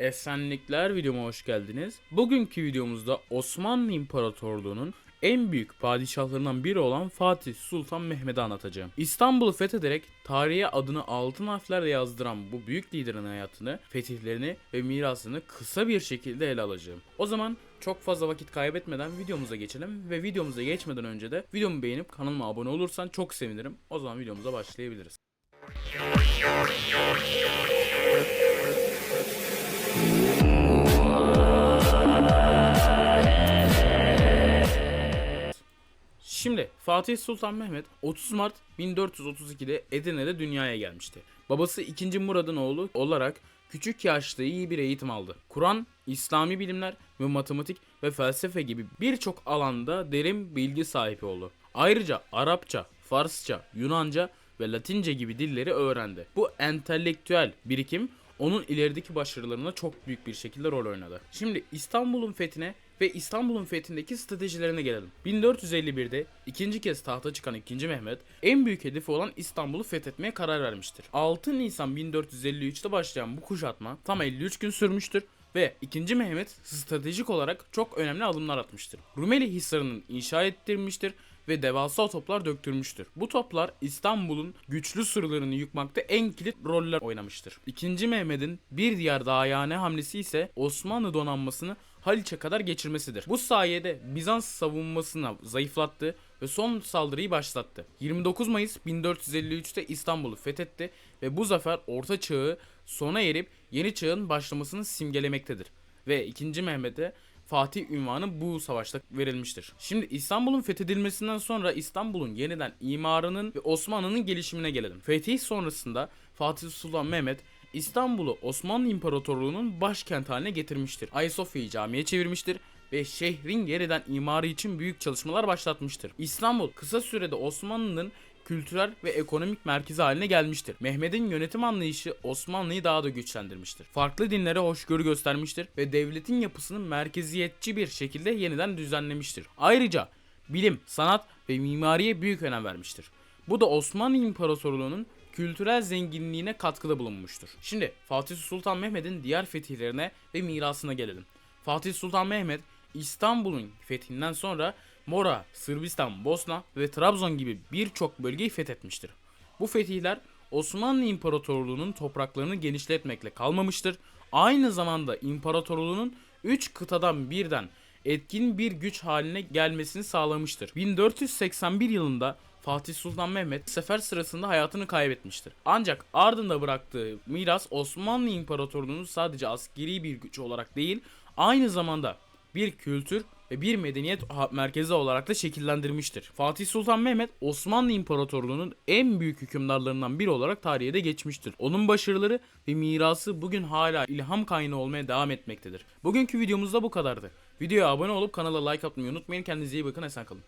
Esenlikler videoma hoş geldiniz. Bugünkü videomuzda Osmanlı İmparatorluğu'nun en büyük padişahlarından biri olan Fatih Sultan Mehmet'i anlatacağım. İstanbul'u fethederek tarihe adını altın harflerle yazdıran bu büyük liderin hayatını, fetihlerini ve mirasını kısa bir şekilde ele alacağım. O zaman çok fazla vakit kaybetmeden videomuza geçelim ve videomuza geçmeden önce de videomu beğenip kanalıma abone olursan çok sevinirim. O zaman videomuza başlayabiliriz. Şimdi Fatih Sultan Mehmet 30 Mart 1432'de Edirne'de dünyaya gelmişti. Babası 2. Murad'ın oğlu olarak küçük yaşta iyi bir eğitim aldı. Kur'an, İslami bilimler ve matematik ve felsefe gibi birçok alanda derin bilgi sahibi oldu. Ayrıca Arapça, Farsça, Yunanca ve Latince gibi dilleri öğrendi. Bu entelektüel birikim onun ilerideki başarılarına çok büyük bir şekilde rol oynadı. Şimdi İstanbul'un fethine ve İstanbul'un fethindeki stratejilerine gelelim. 1451'de ikinci kez tahta çıkan 2. Mehmet en büyük hedefi olan İstanbul'u fethetmeye karar vermiştir. 6 Nisan 1453'te başlayan bu kuşatma tam 53 gün sürmüştür ve 2. Mehmet stratejik olarak çok önemli adımlar atmıştır. Rumeli Hisarı'nın inşa ettirmiştir ve devasa toplar döktürmüştür. Bu toplar İstanbul'un güçlü surlarını yıkmakta en kilit roller oynamıştır. İkinci Mehmet'in bir diğer dahiyane hamlesi ise Osmanlı donanmasını Haliç'e kadar geçirmesidir. Bu sayede Bizans savunmasını zayıflattı ve son saldırıyı başlattı. 29 Mayıs 1453'te İstanbul'u fethetti ve bu zafer Orta Çağ'ı sona erip yeni çağın başlamasını simgelemektedir. Ve 2. Mehmet'e Fatih ünvanı bu savaşta verilmiştir. Şimdi İstanbul'un fethedilmesinden sonra İstanbul'un yeniden imarının ve Osmanlı'nın gelişimine gelelim. Fetih sonrasında Fatih Sultan Mehmet İstanbul'u Osmanlı İmparatorluğu'nun başkent haline getirmiştir. Ayasofya'yı camiye çevirmiştir ve şehrin yeniden imarı için büyük çalışmalar başlatmıştır. İstanbul kısa sürede Osmanlı'nın kültürel ve ekonomik merkezi haline gelmiştir. Mehmet'in yönetim anlayışı Osmanlı'yı daha da güçlendirmiştir. Farklı dinlere hoşgörü göstermiştir ve devletin yapısını merkeziyetçi bir şekilde yeniden düzenlemiştir. Ayrıca bilim, sanat ve mimariye büyük önem vermiştir. Bu da Osmanlı İmparatorluğu'nun kültürel zenginliğine katkıda bulunmuştur. Şimdi Fatih Sultan Mehmet'in diğer fetihlerine ve mirasına gelelim. Fatih Sultan Mehmet İstanbul'un fethinden sonra Mora, Sırbistan, Bosna ve Trabzon gibi birçok bölgeyi fethetmiştir. Bu fetihler Osmanlı İmparatorluğu'nun topraklarını genişletmekle kalmamıştır. Aynı zamanda imparatorluğunun 3 kıtadan birden etkin bir güç haline gelmesini sağlamıştır. 1481 yılında Fatih Sultan Mehmet sefer sırasında hayatını kaybetmiştir. Ancak ardında bıraktığı miras Osmanlı İmparatorluğu'nun sadece askeri bir güç olarak değil, aynı zamanda bir kültür ve bir medeniyet merkezi olarak da şekillendirmiştir. Fatih Sultan Mehmet Osmanlı İmparatorluğu'nun en büyük hükümdarlarından biri olarak tarihe de geçmiştir. Onun başarıları ve mirası bugün hala ilham kaynağı olmaya devam etmektedir. Bugünkü videomuzda bu kadardı. Videoya abone olup kanala like atmayı unutmayın. Kendinize iyi bakın. Esen kalın.